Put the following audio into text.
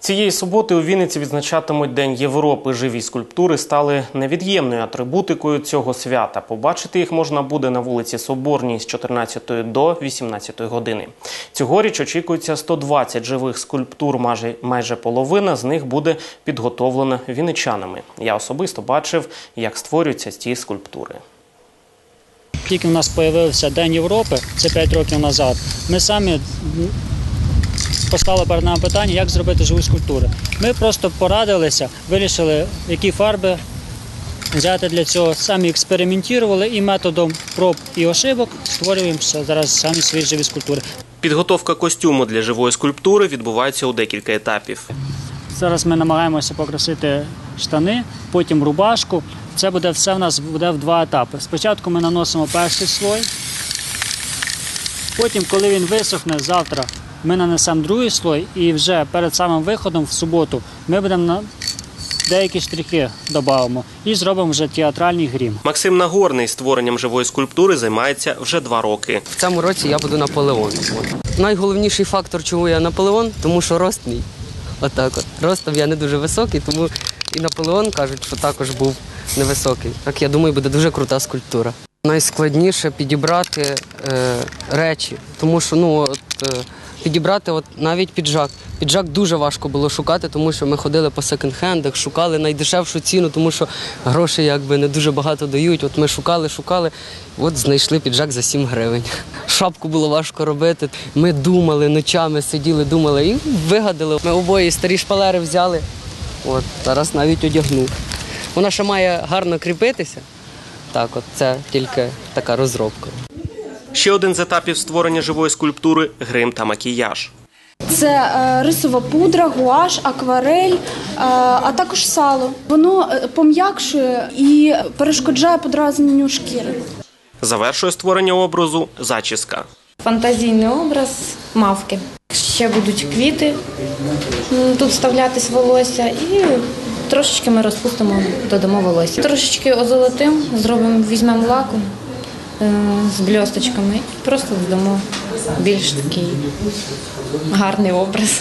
Цієї суботи у Вінниці відзначатимуть День Європи. Живі скульптури стали невід'ємною атрибутикою цього свята. Побачити їх можна буде на вулиці Соборній з 14 до 18 години. Цьогоріч очікується 120 живих скульптур. Майже, майже половина з них буде підготовлена вінничанами. Я особисто бачив, як створюються ці скульптури. Тільки в нас з'явився День Європи, це 5 років назад. Ми самі м, поставили перед нами питання, як зробити живі скульптури. Ми просто порадилися, вирішили, які фарби взяти для цього. Самі експериментували і методом проб і ошибок створюємо зараз самі свої живі скульптури. Підготовка костюму для живої скульптури відбувається у декілька етапів. Зараз ми намагаємося покрасити штани, потім рубашку. Це буде все в нас буде в два етапи. Спочатку ми наносимо перший слой, потім, коли він висохне завтра, ми нанесемо другий слой і вже перед самим виходом в суботу ми будемо на деякі штрихи додамо і зробимо вже театральний грім. Максим Нагорний створенням живої скульптури займається вже два роки. В цьому році я буду Наполеон. Найголовніший фактор, чому я Наполеон, тому що рост мій. Отак от. Ростом я не дуже високий, тому і Наполеон кажуть, що також був невисокий. Так я думаю, буде дуже крута скульптура. Найскладніше підібрати е, речі, тому що ну от е, підібрати от навіть піджак. Піджак дуже важко було шукати, тому що ми ходили по секонд-хендах, шукали найдешевшу ціну, тому що грошей якби не дуже багато дають. От ми шукали, шукали, от знайшли піджак за 7 гривень. Шапку було важко робити. Ми думали, ночами сиділи, думали і вигадали. Ми обоє старі шпалери взяли. От зараз навіть одягнув. Вона ще має гарно кріпитися. Так, от це тільки така розробка. Ще один з етапів створення живої скульптури грим та макіяж. Це е, рисова пудра, гуаш, акварель, е, а також сало. Воно е, пом'якшує і перешкоджає подразненню шкіри. Завершує створення образу зачіска. Фантазійний образ мавки. Ще будуть квіти тут вставлятись волосся і трошечки ми розпустимо, додамо волосся. Трошечки озолотим, зробимо, візьмемо лаку з бльосточками просто додамо більш такий гарний образ.